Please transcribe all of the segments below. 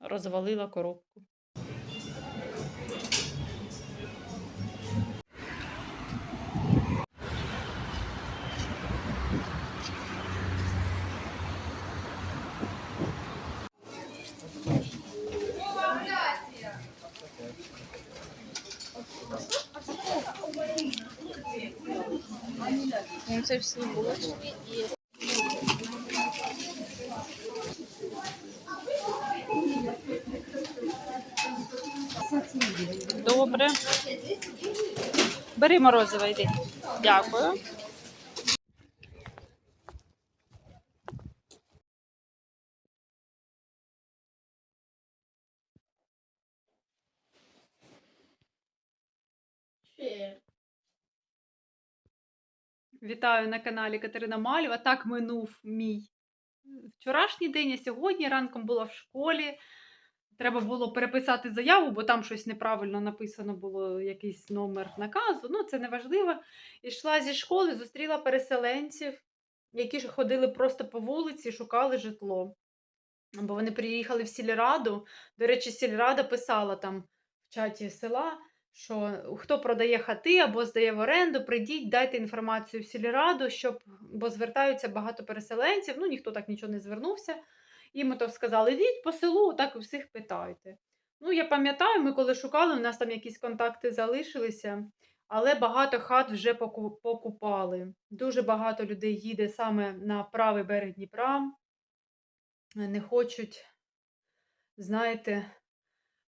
розвалила коробку. Ну, Це всі булочки Добре. Бери морозиво, йди. Дякую. Вітаю на каналі Катерина Малєва. Так минув мій вчорашній день, а сьогодні ранком була в школі. Треба було переписати заяву, бо там щось неправильно написано було, якийсь номер наказу. Ну, це не важливо. Ішла зі школи, зустріла переселенців, які ж ходили просто по вулиці, шукали житло. Бо вони приїхали в сільраду. До речі, сільрада писала там в чаті села, що хто продає хати або здає в оренду, прийдіть, дайте інформацію в сільраду, щоб, бо звертаються багато переселенців. Ну, ніхто так нічого не звернувся. І ми то сказали, йдіть по селу, так у всіх питайте. Ну, я пам'ятаю, ми коли шукали, у нас там якісь контакти залишилися, але багато хат вже покупали. Дуже багато людей їде саме на правий берег Дніпра. Не хочуть, знаєте,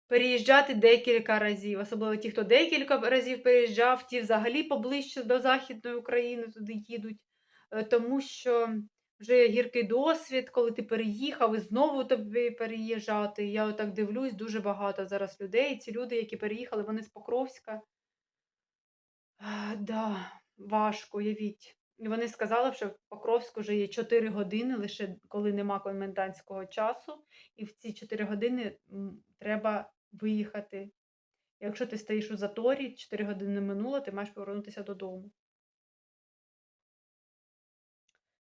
переїжджати декілька разів. Особливо ті, хто декілька разів переїжджав, ті взагалі поближче до Західної України туди їдуть. Е, Тому що вже гіркий досвід, коли ти переїхав і знову тобі переїжджати. Я отак дивлюсь, дуже багато зараз людей. Ці люди, які переїхали, вони з Покровська. А, да, важко, уявіть. І вони сказали, що в Покровську вже є 4 години, лише коли нема комендантського часу, і в ці 4 години треба виїхати. Якщо ти стоїш у заторі, 4 години минуло, ти маєш повернутися додому.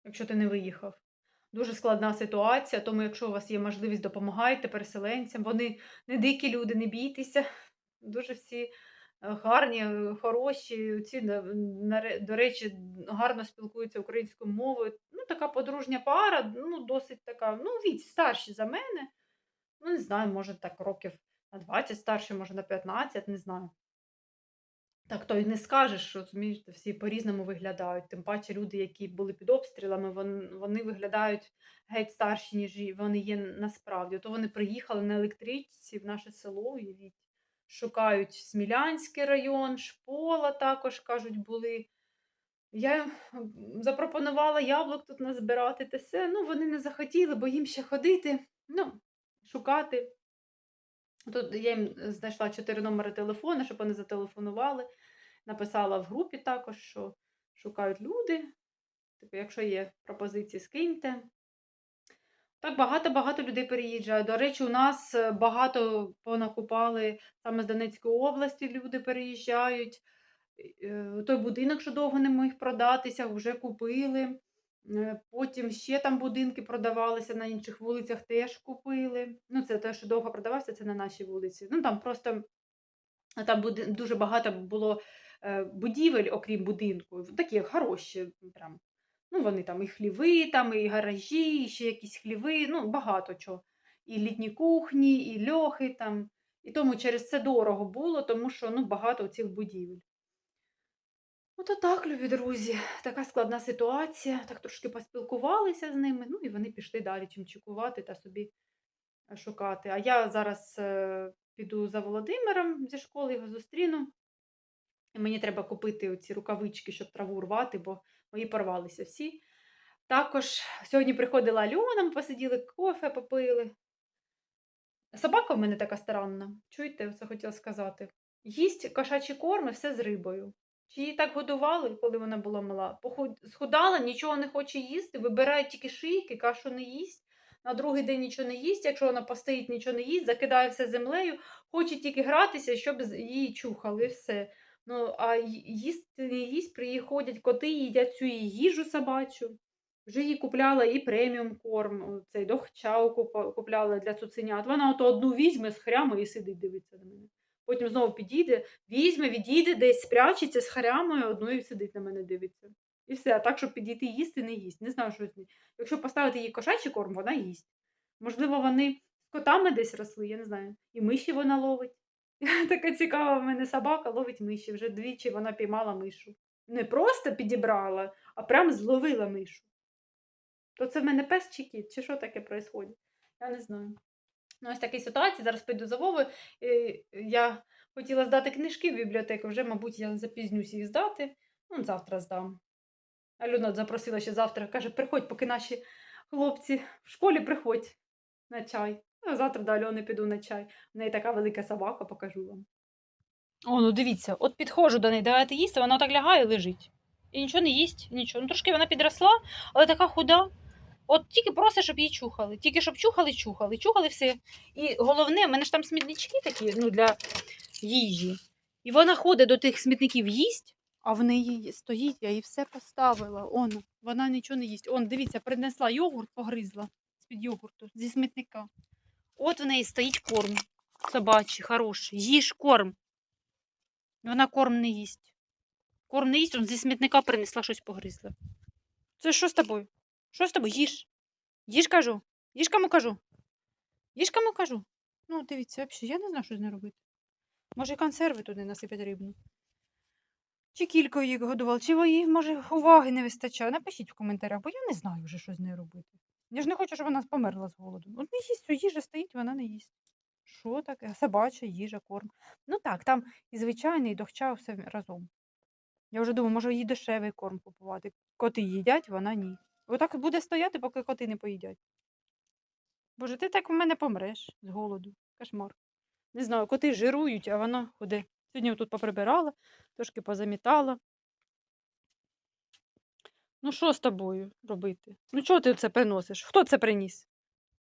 Якщо ти не виїхав. Дуже складна ситуація, тому якщо у вас є можливість, допомагайте переселенцям. Вони не дикі люди, не бійтеся. Дуже всі е, гарні, е, хороші. Ці, до речі, гарно спілкуються українською мовою. Ну, така подружня пара, ну, досить така, ну, віці старші за мене. Ну, не знаю, може так років на 20 старші, може на 15, не знаю. Так то й не скажеш, що розумієте, всі по-різному виглядають. Тим паче люди, які були під обстрілами, вони, вони виглядають геть старші, ніж вони є насправді. То вони приїхали на електричці в наше село, уявіть, шукають Смілянський район, Шпола також, кажуть, були. Я їм запропонувала яблук тут назбирати те все. Ну, вони не захотіли, бо їм ще ходити, ну, шукати. Тут я їм знайшла чотири номери телефону, щоб вони зателефонували. Написала в групі також, що шукають люди. Типу, якщо є пропозиції, скиньте. Так, багато-багато людей переїжджають. До речі, у нас е, багато понакупали саме з Донецької області люди переїжджають. Е, Той будинок, що довго не міг продатися, вже купили. Е, Потім ще там будинки продавалися на інших вулицях, теж купили. Ну, це те, що довго продавався, це на нашій вулиці. Ну, там просто там дуже багато було е, будівель, окрім будинку, такі хороші. Прям. Ну, вони там і хліви, там, і гаражі, і ще якісь хліви, ну, багато чого. І літні кухні, і льохи там. І тому через це дорого було, тому що ну, багато цих будівель. Ото так, любі друзі, така складна ситуація. Так трошки поспілкувалися з ними, ну і вони пішли далі чим чекувати та собі е, шукати. А я зараз е, піду за Володимиром зі школи, його зустріну. І мені треба купити оці рукавички, щоб траву рвати, бо мої порвалися всі. Також сьогодні приходила Альона, ми посиділи, кофе попили. Собака в мене така странна. Чуєте, це хотіла сказати. Їсть кошачі корми, все з рибою. Чи її так годували, коли вона була мала? Схудала, нічого не хоче їсти, вибирає тільки шийки, кашу не їсть. На другий день нічого не їсть, якщо вона постоїть, нічого не їсть, закидає все землею, хоче тільки гратися, щоб її чухали, все. Ну, а їсти не їсть, приходять коти, їдять цю її їжу собачу. Вже їй купляла і преміум корм, цей дохчау купляла для цуценят. Вона ото одну візьме з хрямою і сидить, дивиться на мене. Потім знову підійде, візьме, відійде, десь спрячеться з хрямою, одною і сидить на мене, дивиться. І все. А так, щоб підійти їсти, не їсть. Не знаю, що з нею. Якщо поставити їй кошачий корм, вона їсть. Можливо, вони з котами десь росли, я не знаю. І миші вона ловить. Така цікава в мене собака ловить миші. Вже двічі вона піймала мишу. Не просто підібрала, а прям зловила мишу. То це в мене пес чи кіт, чи що таке відбувається? Я не знаю. Ну, ось такі ситуації. Зараз піду за Вовою. Я хотіла здати книжки в бібліотеку, вже, мабуть, я запізнюсь їх здати. Ну, завтра здам. Альона запросила ще завтра. Каже, приходь, поки наші хлопці в школі приходь на чай. Ну, завтра до Альони піду на чай. У неї така велика собака, покажу вам. О, ну дивіться, от підходжу до неї, давайте їсти, вона так лягає і лежить. І нічого не їсть, нічого. Ну трошки вона підросла, але така худа. От тільки просить, щоб її чухали. Тільки щоб чухали, чухали, чухали все. І головне, в мене ж там смітнички такі ну, для їжі. І вона ходить до тих смітників їсть, а в неї стоїть, я їй все поставила. Он, вона нічого не їсть. Он, дивіться, принесла йогурт, погризла з-під йогурту, зі смітника. От в неї стоїть корм собачий, хороший. Їж корм. Вона корм не їсть. Корм не їсть, он зі смітника принесла щось погризла. Це що з тобою? Що з тобою? Їж. Їж кажу. Їж кому кажу. Їж кому кажу. Ну, дивіться, взагалі, я не знаю, що з нею робити. Може, консерви туди насипати рибну. Чи кілько її годували, чи їй, може, уваги не вистачає. Напишіть в коментарях, бо я не знаю вже, що з нею робити. Я ж не хочу, щоб вона померла з голоду. От не їсть, їжа стоїть, вона не їсть. Що таке? Собача їжа, корм. Ну так, там і звичайний, і дохча все разом. Я вже думаю, може їй дешевий корм купувати. Коти їдять, вона ні. Отак буде стояти, поки коти не поїдять. Боже, ти так у мене помреш з голоду. Кошмар. Не знаю, коти жирують, а вона ходе. Сьогодні тут поприбирала, трошки позамітала. Ну, що з тобою робити? Ну, чого ти це приносиш? Хто це приніс?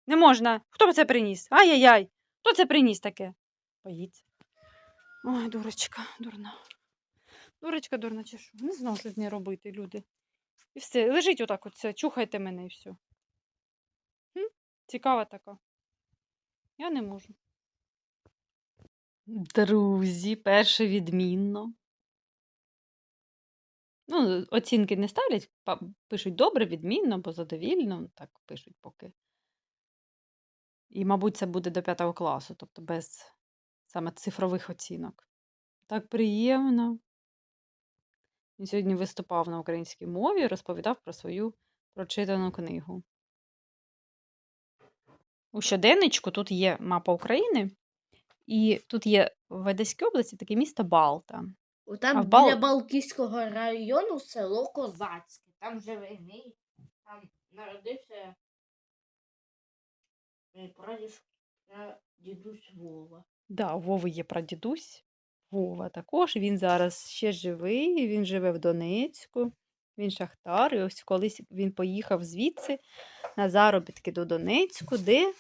Не можна. Хто це приніс? Ай-яй-яй! Хто це приніс таке? Боїться. Ой, дурочка, дурна. Дурочка, дурна, чи що? Не знаю, що з нею робити, люди. І все, лежить отак оце, чухайте мене і все. Хм? Цікава така. Я не можу. Друзі, перше відмінно. Ну, оцінки не ставлять, пишуть добре, відмінно або задовільно, так пишуть поки. І, мабуть, це буде до п'ятого класу, тобто без саме цифрових оцінок. Так приємно. Він сьогодні виступав на українській мові, розповідав про свою прочитану книгу. У щоденничку тут є мапа України, і тут є в Одеській області таке місто Балта. Там А в Бал- Балтійського району село Козацьке. Там живе мій, там народився мій прадідусь, дідусь Вова. Да, у Вови є прадідусь. Вова також. Він зараз ще живий, він живе в Донецьку, він шахтар. І ось колись він поїхав звідси на заробітки до Донецьку, де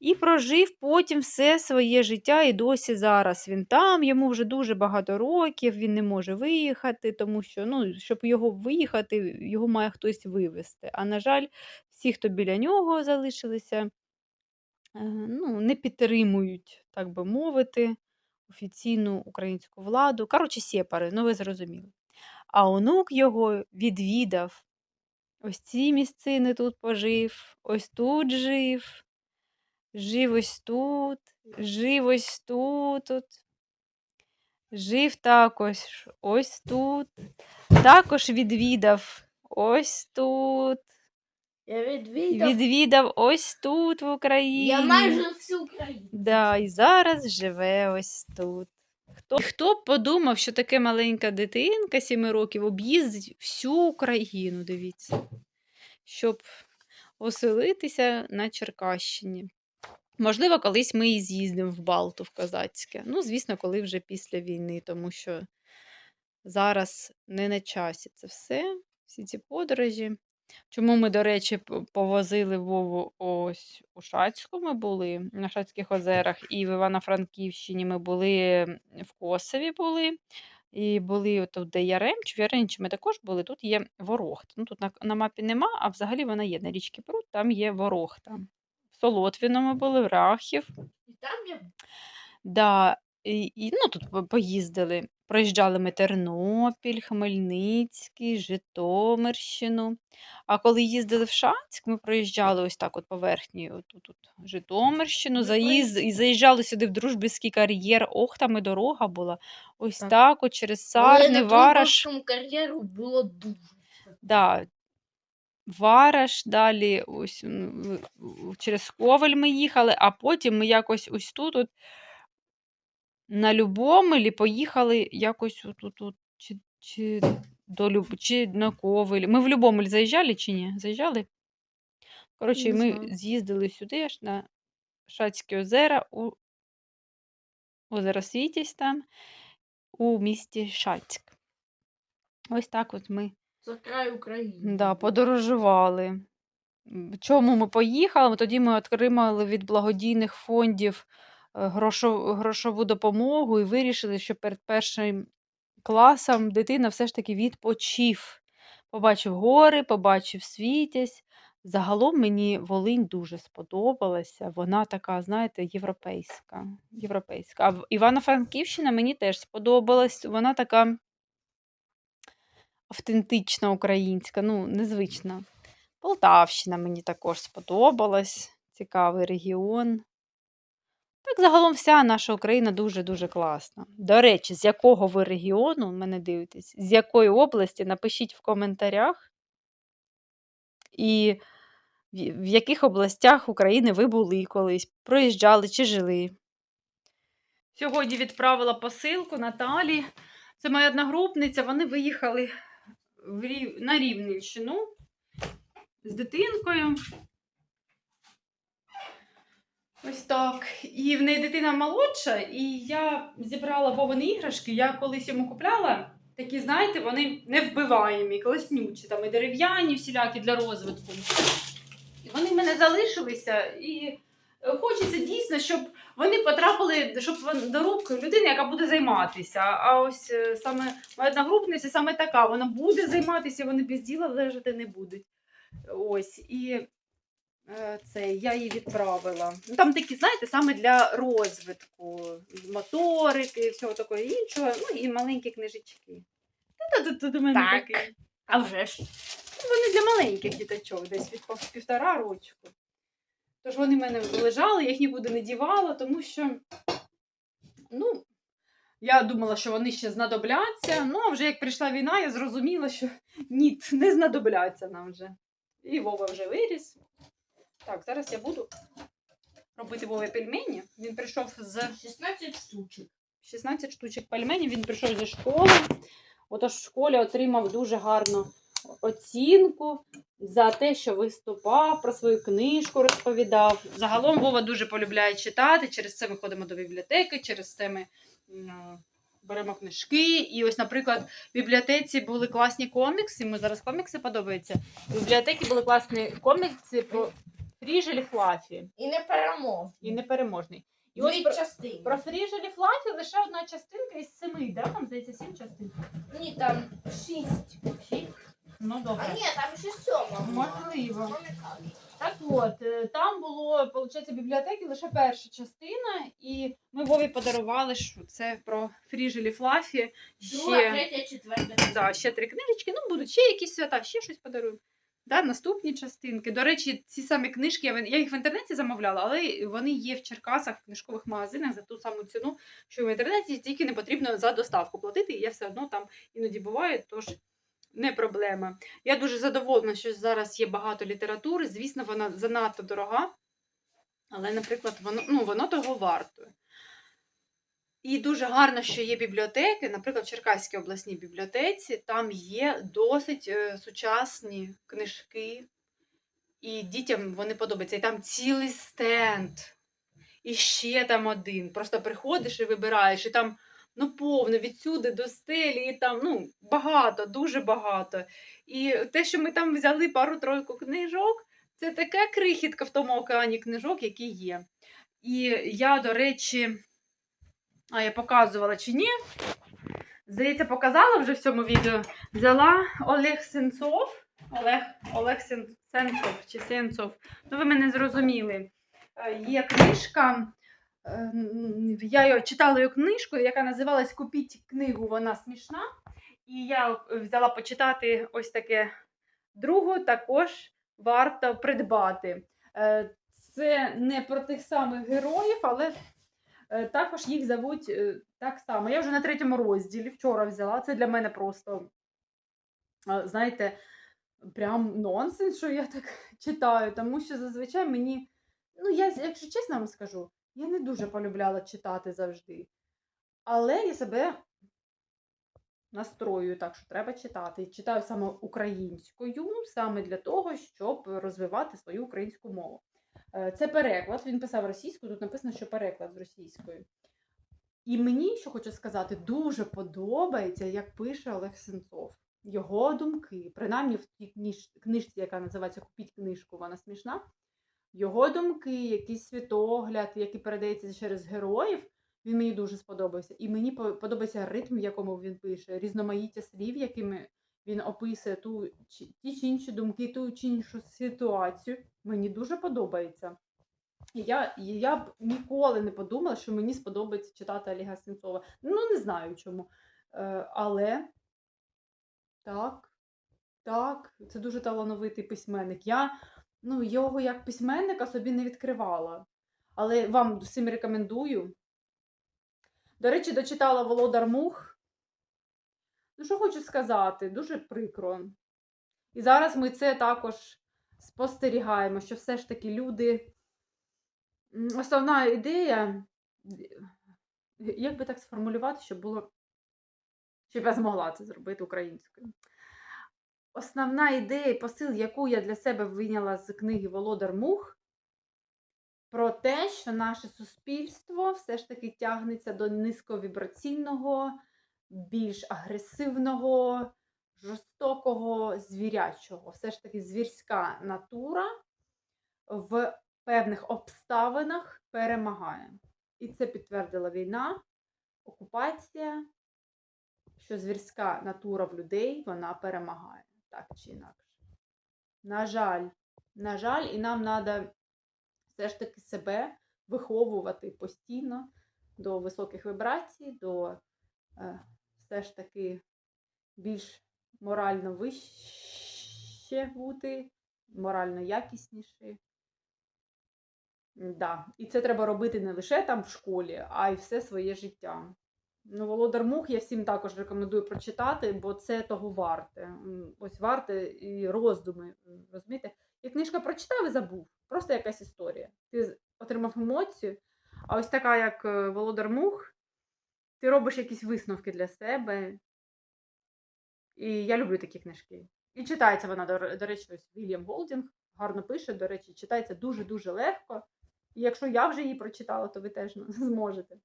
і прожив потім все своє життя, і досі зараз він там. Йому вже дуже багато років, він не може виїхати, тому що, ну, щоб його виїхати, його має хтось вивезти. А на жаль, всі, хто біля нього залишилися, е, ну, не підтримують, так би мовити, офіційну українську владу. Коротше, сєпари, ну ви зрозуміли. А онук його відвідав. Ось ці місцини тут пожив, ось тут жив, жив ось тут, жив ось тут. от. Жив також ось тут. Також відвідав ось тут. Я відвідав. Відвідав ось тут, в Україні. Я майже всю Україну. Да, і зараз живе ось тут. Хто, хто б подумав, що таке маленька дитинка 7 років об'їздить всю Україну, дивіться, щоб оселитися на Черкащині. Можливо, колись ми і з'їздимо в Балту в Козацьке. Ну, звісно, коли вже після війни, тому що зараз не на часі це все, всі ці подорожі. Чому ми, до речі, п- повозили Вову ось у Шацьку ми були, на Шацьких озерах, і в Івано-Франківщині ми були в Косові були. І були тут, де Яремч, в Яремчі ми також були, тут є Ворохта. Ну, тут на, на мапі нема, а взагалі вона є на річці Прут, там є Ворохта. В Солотвіно ми були, в Рахів. І там я Да, і, і, ну, тут по- поїздили. Проїжджали ми Тернопіль, Хмельницький, Житомирщину. А коли їздили в Шацьк, ми проїжджали ось так от поверхні, Житомирщину, заїзд, і заїжджали сюди в Дружбівський кар'єр. Ох, там і дорога була. Ось Так. так, от через Сарни, на Вараш. Кар'єру було дуже. Да, Вараш, далі ось через Ковель ми їхали, а потім ми якось ось тут от на Любомелі поїхали якось от, чи, чи, до Люб... чи на Ковель. Ми в Любомель заїжджали чи ні? Заїжджали? Коротше, Не ми знаю. з'їздили сюди аж на Шацькі озера, у озеро Світязь там, у місті Шацьк. Ось так от ми Це край України. Да, подорожували. Чому ми поїхали? Тоді ми отримали від благодійних фондів грошову допомогу і вирішили, що перед першим класом дитина все ж таки відпочив. Побачив гори, побачив світязь. Загалом мені Волинь дуже сподобалася. Вона така, знаєте, європейська. європейська. А Івано-Франківщина мені теж сподобалась. Вона така автентична українська, ну, незвична. Полтавщина мені також сподобалась. Цікавий регіон. Так, загалом вся наша Україна дуже-дуже класна. До речі, з якого ви регіону мене дивитесь, з якої області, напишіть в коментарях. І в яких областях України ви були колись, проїжджали чи жили. Сьогодні відправила посилку Наталі. Це моя одногрупниця. Вони виїхали на Рівненщину з дитинкою. Ось так. І в неї дитина молодша, і я зібрала Вовини іграшки. Я колись йому купляла. Такі, знаєте, вони невбиваємі, класнючі, там і дерев'яні, всілякі для розвитку. І вони в мене залишилися, і е, хочеться дійсно, щоб вони потрапили щоб до рук людини, яка буде займатися. А ось е, саме моя одногрупниця саме така, вона буде займатися, вони без діла лежати не будуть. Ось і це я її відправила. Ну, Там такі, знаєте, саме для розвитку, моторики, всього такого іншого, ну і маленькі книжечки. Та мене Так. такий. А вже ж. Ну, Вони для маленьких діточок, десь від півтора рочку. Тож вони в мене лежали, я їх нікуди не дівала, тому що, ну, я думала, що вони ще знадобляться. Ну, а вже як прийшла війна, я зрозуміла, що ні, не знадобляться нам вже. І Вова вже виріс. Так, зараз я буду робити Вові пельмені. Він прийшов з 16 штучок. 16 штучок пельменів. Він прийшов зі школи. Отож в школі отримав дуже гарну оцінку за те, що виступав, про свою книжку розповідав. Загалом Вова дуже полюбляє читати. Через це ми ходимо до бібліотеки, через це ми беремо книжки. І ось, наприклад, в бібліотеці були класні комікси. Йому зараз комікси подобаються. В бібліотеці були класні комікси про Фріжелі Флафі І не перемог. і непереможний. І ось Дві про, частини. про Фріжелі Флафі лише одна частинка із семи, да? Там здається сім частин. Ні, там шість. Шість? Ну добре. А ні, там ще сьома. була. Можливо. Так. От, е, там було, виходить, в бібліотеки лише перша частина, і ми Вові подарували що це про Фріжелі Флафі. Друга, Ще, третя, четверта. да, ще три книжечки. Ну, будуть ще якісь свята, ще щось подаруємо. Да, наступні частинки. До речі, ці самі книжки, я, їх в інтернеті замовляла, але вони є в Черкасах в книжкових магазинах за ту саму ціну, що в інтернеті тільки не потрібно за доставку платити, і я все одно там іноді буває, тож не проблема. Я дуже задоволена, що зараз є багато літератури. Звісно, вона занадто дорога, але, наприклад, воно, ну, воно того вартує. І дуже гарно, що є бібліотеки, наприклад, в Черкаській обласній бібліотеці, там є досить е, сучасні книжки, і дітям вони подобаються. І там цілий стенд, і ще там один. Просто приходиш і вибираєш, і там ну, повно відсюди до стелі, і там ну, багато, дуже багато. І те, що ми там взяли пару-тройку книжок, це така крихітка в тому океані книжок, які є. І я, до речі, а я показувала чи ні. здається, показала вже в цьому відео. Взяла Олег Сенцов. Олег, Олег Сенцов чи Сенцов. Ну, ви мене зрозуміли. Е, Є книжка. е, Я читала її книжку, яка називалась Купіть книгу, вона смішна. І я взяла почитати ось таке другу, також варто придбати. Е, Це не про тих самих героїв, але також їх зовуть е, так само. Я вже на третьому розділі вчора взяла. Це для мене просто, е, знаєте, прям нонсенс, що я так читаю, тому що зазвичай мені, ну, я, якщо чесно вам скажу, я не дуже полюбляла читати завжди. Але я себе настрою так, що треба читати. І читаю саме українською, саме для того, щоб розвивати свою українську мову. Е, Це переклад. Він писав російською, тут написано, що переклад з російської. І мені, що хочу сказати, дуже подобається, як пише Олег Сенцов. Його думки, принаймні в тій книжці, яка називається Купіть книжку, вона смішна. Його думки, якийсь світогляд, який передається через героїв, він мені дуже сподобався. І мені по- подобається ритм, в якому він пише, різноманіття слів, якими він описує ту ті чи інші думки, ту чи іншу ситуацію. Мені дуже подобається. І я, я б ніколи не подумала, що мені сподобається читати Олега Сенцова. Ну, не знаю чому. Е, але так, так, це дуже талановитий письменник. Я ну, його як письменника собі не відкривала. Але вам всім рекомендую. До речі, дочитала Володар Мух. Ну, що хочу сказати, дуже прикро. І зараз ми це також спостерігаємо, що все ж таки люди. Основна ідея, як би так сформулювати, щоб було, щоб я змогла це зробити українською. Основна ідея і посил, яку я для себе вийняла з книги Володар Мух, про те, що наше суспільство все ж таки тягнеться до низьковібраційного, більш агресивного, жорстокого, звірячого. Все ж таки звірська натура в певних обставинах перемагає. І це підтвердила війна, окупація, що звірська натура в людей вона перемагає, так чи інакше. На жаль, на жаль, і нам треба все ж таки себе виховувати постійно до високих вібрацій, до е, все ж таки більш морально вище бути, морально якісніше. Да. І це треба робити не лише там в школі, а й все своє життя. Ну, Володар Мух я всім також рекомендую прочитати, бо це того варте. Ось варте і роздуми. Розумієте? І книжка прочитав і забув. Просто якась історія. Ти отримав емоцію, а ось така, як е, Володар Мух, ти робиш якісь висновки для себе. І я люблю такі книжки. І читається вона, до, до речі, ось Вільям Голдінг гарно пише, до речі, читається дуже-дуже легко. І якщо я вже її прочитала, то ви теж ну, зможете.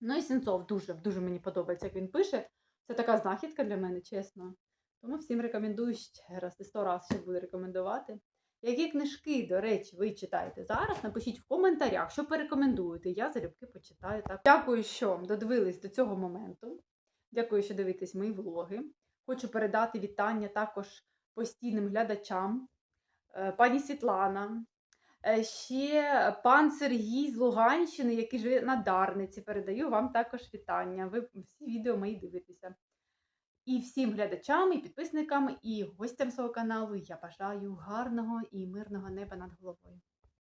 Ну і Сенцов дуже, дуже мені подобається, як він пише. Це така знахідка для мене, чесно. Тому всім рекомендую ще раз і сто раз ще буду рекомендувати. Які книжки, до речі, ви читаєте зараз? Напишіть в коментарях, що порекомендуєте. Я залюбки почитаю. Так. Дякую, що додивились до цього моменту. Дякую, що дивитесь мої влоги. Хочу передати вітання також постійним глядачам. Е, Пані Світлана, Е, ще пан Сергій з Луганщини, який живе на Дарниці. Передаю вам також вітання. Ви всі відео мої дивитеся. І всім глядачам, і підписникам, і гостям свого каналу я бажаю гарного і мирного неба над головою.